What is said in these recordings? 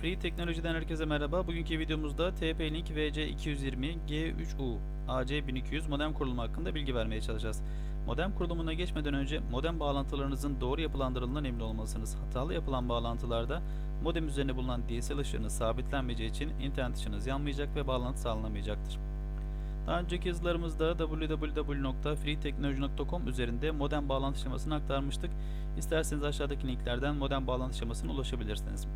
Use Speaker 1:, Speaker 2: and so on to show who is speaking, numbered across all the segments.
Speaker 1: Free Teknoloji'den herkese merhaba. Bugünkü videomuzda TP-Link VC220 G3U AC1200 modem kurulumu hakkında bilgi vermeye çalışacağız. Modem kurulumuna geçmeden önce modem bağlantılarınızın doğru yapılandırıldığından emin olmalısınız. Hatalı yapılan bağlantılarda modem üzerine bulunan DSL ışığının sabitlenmeyeceği için internet ışığınız yanmayacak ve bağlantı sağlanamayacaktır. Daha önceki yazılarımızda www.freeteknoloji.com üzerinde modem bağlantı şemasını aktarmıştık. İsterseniz aşağıdaki linklerden modem bağlantı şemasına ulaşabilirsiniz.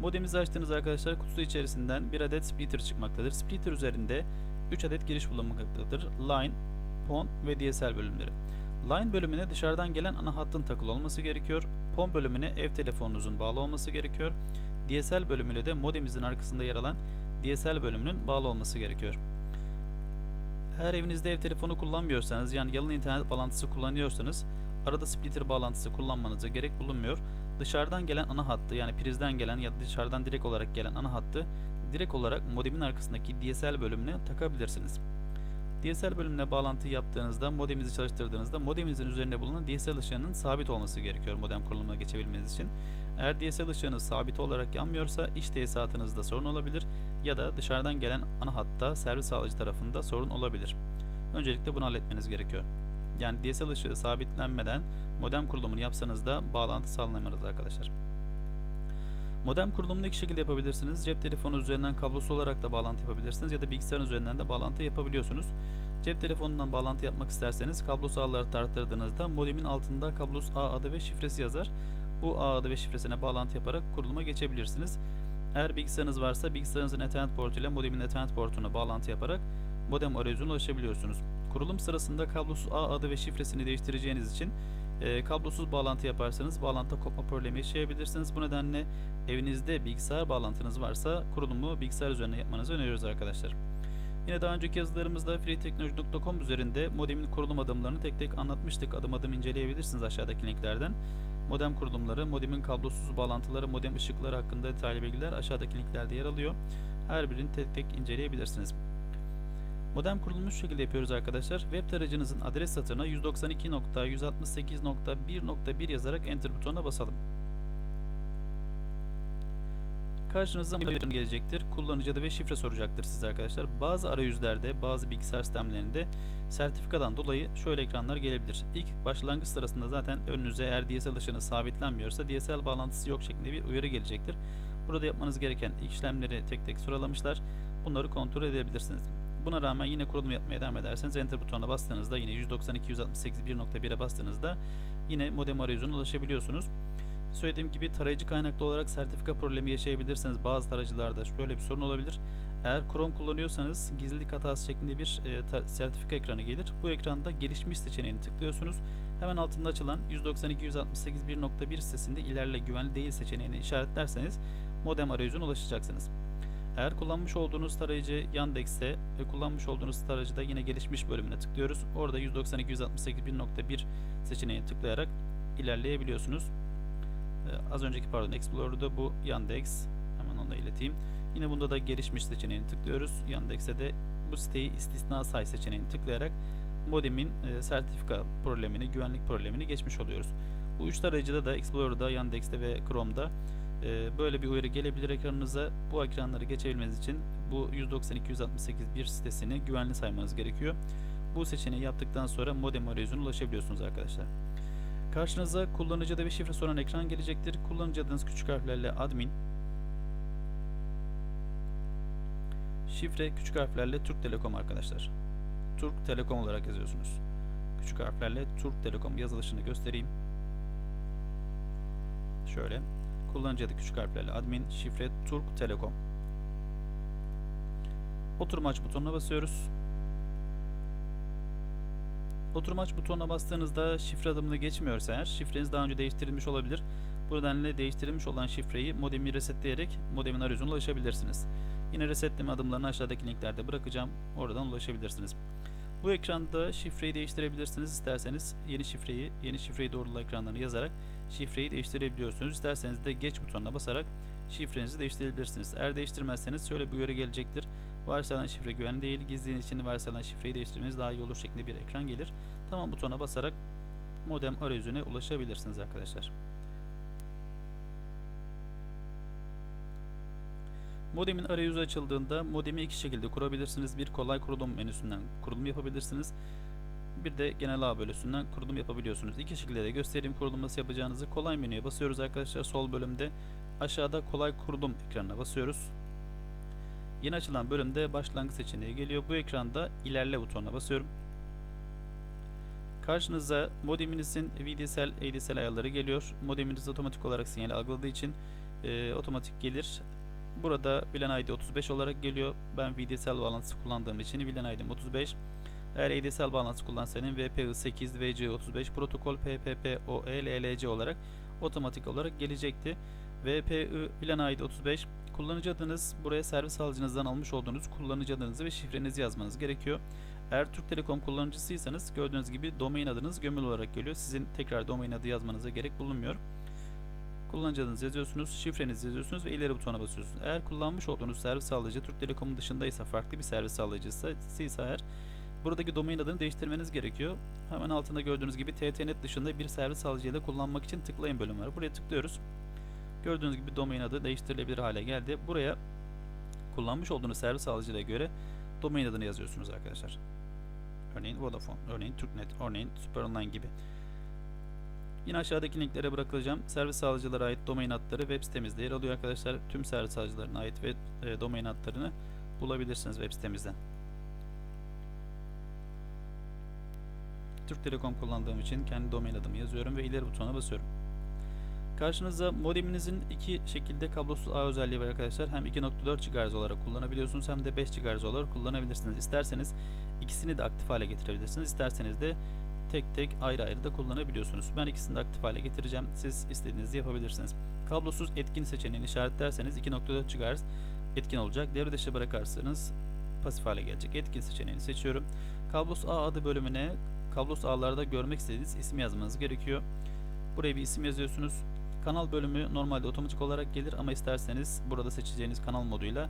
Speaker 1: Modemizi açtığınız arkadaşlar kutusu içerisinden bir adet splitter çıkmaktadır. Splitter üzerinde 3 adet giriş bulunmaktadır. Line, PON ve DSL bölümleri. Line bölümüne dışarıdan gelen ana hattın takılı olması gerekiyor. PON bölümüne ev telefonunuzun bağlı olması gerekiyor. DSL bölümüne de modemimizin arkasında yer alan DSL bölümünün bağlı olması gerekiyor. Eğer evinizde ev telefonu kullanmıyorsanız yani yalın internet bağlantısı kullanıyorsanız arada splitter bağlantısı kullanmanıza gerek bulunmuyor. Dışarıdan gelen ana hattı yani prizden gelen ya da dışarıdan direkt olarak gelen ana hattı direkt olarak modemin arkasındaki DSL bölümüne takabilirsiniz. DSL bölümüne bağlantı yaptığınızda modeminizi çalıştırdığınızda modeminizin üzerinde bulunan DSL ışığının sabit olması gerekiyor modem kurulumuna geçebilmeniz için. Eğer DSL ışığınız sabit olarak yanmıyorsa iç tesisatınızda sorun olabilir ya da dışarıdan gelen ana hatta servis sağlayıcı tarafında sorun olabilir. Öncelikle bunu halletmeniz gerekiyor. Yani DSL ışığı sabitlenmeden modem kurulumunu yapsanız da bağlantı sağlanamaz arkadaşlar. Modem kurulumunu iki şekilde yapabilirsiniz. Cep telefonu üzerinden kablosu olarak da bağlantı yapabilirsiniz ya da bilgisayar üzerinden de bağlantı yapabiliyorsunuz. Cep telefonundan bağlantı yapmak isterseniz kablosu ağları tarttırdığınızda modemin altında kablosu ağ adı ve şifresi yazar. Bu ağ adı ve şifresine bağlantı yaparak kuruluma geçebilirsiniz. Eğer bilgisayarınız varsa bilgisayarınızın Ethernet portu ile modemin Ethernet portuna bağlantı yaparak modem arayüzüne ulaşabiliyorsunuz. Kurulum sırasında kablosuz ağ adı ve şifresini değiştireceğiniz için e, kablosuz bağlantı yaparsanız bağlantı kopma problemi yaşayabilirsiniz. Bu nedenle evinizde bilgisayar bağlantınız varsa kurulumu bilgisayar üzerine yapmanızı öneriyoruz arkadaşlar. Yine daha önceki yazılarımızda freeteknoloji.com üzerinde modemin kurulum adımlarını tek tek anlatmıştık. Adım adım inceleyebilirsiniz aşağıdaki linklerden. Modem kurulumları, modemin kablosuz bağlantıları, modem ışıkları hakkında detaylı bilgiler aşağıdaki linklerde yer alıyor. Her birini tek tek inceleyebilirsiniz. Modem kurulumu şu şekilde yapıyoruz arkadaşlar. Web tarayıcınızın adres satırına 192.168.1.1 yazarak Enter butonuna basalım. Karşınıza bir gelecektir. Kullanıcı adı ve şifre soracaktır size arkadaşlar. Bazı arayüzlerde, bazı bilgisayar sistemlerinde sertifikadan dolayı şöyle ekranlar gelebilir. İlk başlangıç sırasında zaten önünüze eğer DSL ışını sabitlenmiyorsa DSL bağlantısı yok şeklinde bir uyarı gelecektir. Burada yapmanız gereken işlemleri tek tek sıralamışlar. Bunları kontrol edebilirsiniz. Buna rağmen yine kurulum yapmaya devam ederseniz Enter butonuna bastığınızda yine 192.168.1.1'e bastığınızda yine modem arayüzüne ulaşabiliyorsunuz. Söylediğim gibi tarayıcı kaynaklı olarak sertifika problemi yaşayabilirsiniz. Bazı tarayıcılarda şöyle bir sorun olabilir. Eğer Chrome kullanıyorsanız gizlilik hatası şeklinde bir e, sertifika ekranı gelir. Bu ekranda gelişmiş seçeneğini tıklıyorsunuz. Hemen altında açılan 192.168.1.1 sitesinde ilerle güvenli değil seçeneğini işaretlerseniz modem arayüzüne ulaşacaksınız. Eğer kullanmış olduğunuz tarayıcı Yandex'e ve kullanmış olduğunuz tarayıcıda yine gelişmiş bölümüne tıklıyoruz. Orada 192.168.1.1 seçeneğini tıklayarak ilerleyebiliyorsunuz. Ee, az önceki pardon Explorer'da bu Yandex. Hemen onu da ileteyim. Yine bunda da gelişmiş seçeneğini tıklıyoruz. Yandex'e de bu siteyi istisna say seçeneğini tıklayarak modemin e, sertifika problemini, güvenlik problemini geçmiş oluyoruz. Bu üç tarayıcıda da Explorer'da, Yandex'te ve Chrome'da e, böyle bir uyarı gelebilir ekranınıza. Bu ekranları geçebilmeniz için bu 192.168.1 sitesini güvenli saymanız gerekiyor. Bu seçeneği yaptıktan sonra modem arayüzüne ulaşabiliyorsunuz arkadaşlar. Karşınıza kullanıcı adı ve şifre soran ekran gelecektir. Kullanıcı adınız küçük harflerle admin. Şifre küçük harflerle Türk Telekom arkadaşlar. Türk Telekom olarak yazıyorsunuz. Küçük harflerle Türk Telekom yazılışını göstereyim. Şöyle. Kullanıcı adı küçük harflerle admin, şifre Türk Telekom. Oturma aç butonuna basıyoruz. Oturma aç butonuna bastığınızda şifre adımını geçmiyorsa eğer şifreniz daha önce değiştirilmiş olabilir. Bu nedenle değiştirilmiş olan şifreyi modemi resetleyerek modemin arayüzüne ulaşabilirsiniz. Yine resetleme adımlarını aşağıdaki linklerde bırakacağım. Oradan ulaşabilirsiniz. Bu ekranda şifreyi değiştirebilirsiniz. İsterseniz yeni şifreyi, yeni şifreyi doğrula ekranlarını yazarak şifreyi değiştirebiliyorsunuz. İsterseniz de geç butonuna basarak şifrenizi değiştirebilirsiniz. Eğer değiştirmezseniz şöyle bir uyarı gelecektir. Varsayılan şifre güvenli değil. Gizliliğin için varsayılan şifreyi değiştirmeniz daha iyi olur şeklinde bir ekran gelir. Tamam butona basarak modem arayüzüne ulaşabilirsiniz arkadaşlar. Modemin arayüzü açıldığında modemi iki şekilde kurabilirsiniz. Bir kolay kurulum menüsünden kurulum yapabilirsiniz. Bir de genel ağ bölüsünden kurulum yapabiliyorsunuz. İki şekilde de göstereyim kurulum nasıl yapacağınızı. Kolay menüye basıyoruz arkadaşlar sol bölümde. Aşağıda kolay kurulum ekranına basıyoruz. Yeni açılan bölümde başlangıç seçeneği geliyor. Bu ekranda ilerle butonuna basıyorum. Karşınıza modeminizin VDSL, ADSL ayarları geliyor. Modeminiz otomatik olarak sinyal algıladığı için e, otomatik gelir. Burada VLAN ID 35 olarak geliyor. Ben VDSL bağlantısı kullandığım için VLAN ID'm 35. Eğer ADSL bağlantısı kullansanız VPI8, VC35, protokol PPP, OE, LLC olarak otomatik olarak gelecekti. VPI VLAN ID 35 kullanıcı adınız buraya servis alıcınızdan almış olduğunuz kullanıcı adınızı ve şifrenizi yazmanız gerekiyor. Eğer Türk Telekom kullanıcısıysanız gördüğünüz gibi domain adınız gömülü olarak geliyor. Sizin tekrar domain adı yazmanıza gerek bulunmuyor. Kullanıcı adınızı yazıyorsunuz, şifrenizi yazıyorsunuz ve ileri butona basıyorsunuz. Eğer kullanmış olduğunuz servis sağlayıcı Türk Telekom'un dışındaysa, farklı bir servis sağlayıcısı ise eğer buradaki domain adını değiştirmeniz gerekiyor. Hemen altında gördüğünüz gibi TTNet dışında bir servis sağlayıcıyı da kullanmak için tıklayın bölüm var. Buraya tıklıyoruz. Gördüğünüz gibi domain adı değiştirilebilir hale geldi. Buraya kullanmış olduğunuz servis sağlayıcıya göre domain adını yazıyorsunuz arkadaşlar. Örneğin Vodafone, örneğin Türknet, örneğin Super Online gibi. Yine aşağıdaki linklere bırakılacağım. Servis sağlayıcılara ait domain adları web sitemizde yer alıyor arkadaşlar. Tüm servis sağlayıcılarına ait ve domain adlarını bulabilirsiniz web sitemizden. Türk Telekom kullandığım için kendi domain adımı yazıyorum ve ileri butonuna basıyorum. Karşınızda modeminizin iki şekilde kablosuz ağ özelliği var arkadaşlar. Hem 2.4 GHz olarak kullanabiliyorsunuz hem de 5 GHz olarak kullanabilirsiniz. İsterseniz ikisini de aktif hale getirebilirsiniz. İsterseniz de tek tek ayrı ayrı da kullanabiliyorsunuz. Ben ikisini de aktif hale getireceğim. Siz istediğinizi yapabilirsiniz. Kablosuz etkin seçeneğini işaretlerseniz 2.4 GHz etkin olacak. Devre dışı bırakırsanız pasif hale gelecek. Etkin seçeneğini seçiyorum. Kablosuz ağ adı bölümüne kablosuz ağlarda görmek istediğiniz ismi yazmanız gerekiyor. Buraya bir isim yazıyorsunuz. Kanal bölümü normalde otomatik olarak gelir ama isterseniz burada seçeceğiniz kanal moduyla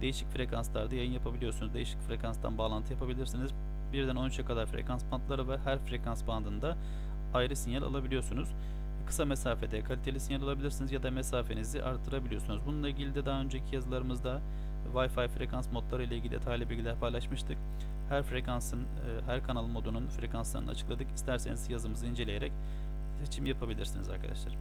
Speaker 1: değişik frekanslarda yayın yapabiliyorsunuz. Değişik frekanstan bağlantı yapabilirsiniz. Birden 13'e kadar frekans bandları ve her frekans bandında ayrı sinyal alabiliyorsunuz. Kısa mesafede kaliteli sinyal alabilirsiniz ya da mesafenizi arttırabiliyorsunuz. Bununla ilgili de daha önceki yazılarımızda Wi-Fi frekans modları ile ilgili detaylı bilgiler paylaşmıştık. Her frekansın, her kanal modunun frekanslarını açıkladık. İsterseniz yazımızı inceleyerek seçim yapabilirsiniz arkadaşlar.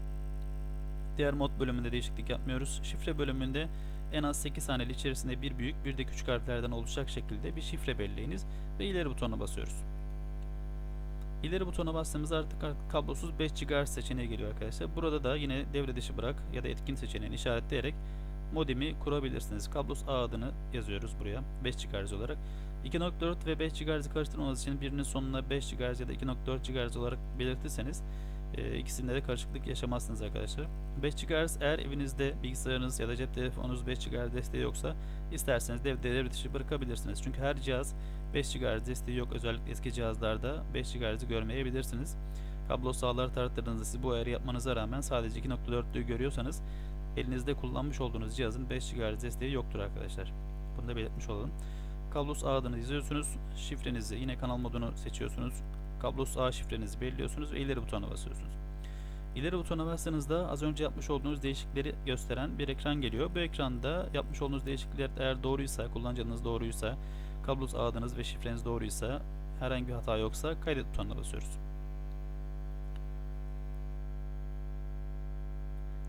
Speaker 1: Diğer mod bölümünde değişiklik yapmıyoruz. Şifre bölümünde en az 8 haneli içerisinde bir büyük bir de küçük harflerden oluşacak şekilde bir şifre belirleyiniz ve ileri butonuna basıyoruz. İleri butona bastığımızda artık kablosuz 5 GHz seçeneği geliyor arkadaşlar. Burada da yine devre dışı bırak ya da etkin seçeneğini işaretleyerek modemi kurabilirsiniz. Kablosuz ağ adını yazıyoruz buraya 5 GHz olarak. 2.4 ve 5 GHz'i karıştırmamanız için birinin sonuna 5 GHz ya da 2.4 GHz olarak belirtirseniz e, ikisinde de karışıklık yaşamazsınız arkadaşlar. 5 GHz eğer evinizde bilgisayarınız ya da cep telefonunuz 5 GHz desteği yoksa isterseniz dev devre bırakabilirsiniz. Çünkü her cihaz 5 GHz desteği yok. Özellikle eski cihazlarda 5 GHz'i görmeyebilirsiniz. Kablo sağları tarattırdığınızda siz bu ayarı yapmanıza rağmen sadece 2.4'lüğü görüyorsanız elinizde kullanmış olduğunuz cihazın 5 GHz desteği yoktur arkadaşlar. Bunu da belirtmiş olalım. Kablosuz ağ adını yazıyorsunuz. Şifrenizi yine kanal modunu seçiyorsunuz. Kablosuz ağ şifrenizi belirliyorsunuz ve ileri butonuna basıyorsunuz. İleri butona bastığınızda az önce yapmış olduğunuz değişiklikleri gösteren bir ekran geliyor. Bu ekranda yapmış olduğunuz değişiklikler eğer doğruysa, kullanıcınız doğruysa, kablosuz adınız ve şifreniz doğruysa, herhangi bir hata yoksa kaydet butonuna basıyoruz.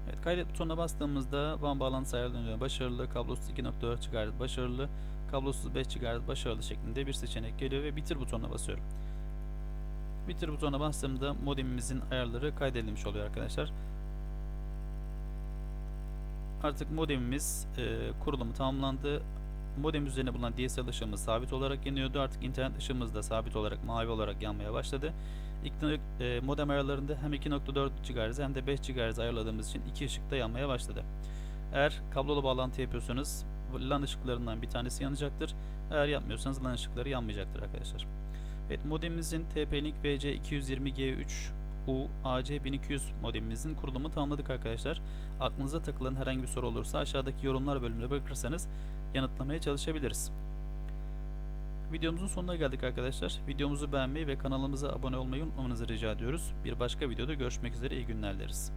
Speaker 1: Evet, kaydet butonuna bastığımızda WAN bağlantısı ayarlanıyor. Başarılı, kablosuz 2.4 GHz başarılı, kablosuz 5 GHz başarılı şeklinde bir seçenek geliyor ve bitir butonuna basıyorum. Bitir butonuna bastığımda modemimizin ayarları kaydedilmiş oluyor arkadaşlar. Artık modemimiz e, kurulumu tamamlandı. Modem üzerine bulunan DSL ışığımız sabit olarak yanıyordu. Artık internet ışığımız da sabit olarak mavi olarak yanmaya başladı. E, modem ayarlarında hem 2.4 GHz hem de 5 GHz ayarladığımız için iki ışık da yanmaya başladı. Eğer kablolu bağlantı yapıyorsanız LAN ışıklarından bir tanesi yanacaktır. Eğer yapmıyorsanız LAN ışıkları yanmayacaktır arkadaşlar. Evet modemimizin TP-Link VC220G3U AC1200 modemimizin kurulumu tamamladık arkadaşlar. Aklınıza takılan herhangi bir soru olursa aşağıdaki yorumlar bölümüne bırakırsanız yanıtlamaya çalışabiliriz. Videomuzun sonuna geldik arkadaşlar. Videomuzu beğenmeyi ve kanalımıza abone olmayı unutmamanızı rica ediyoruz. Bir başka videoda görüşmek üzere iyi günler dileriz.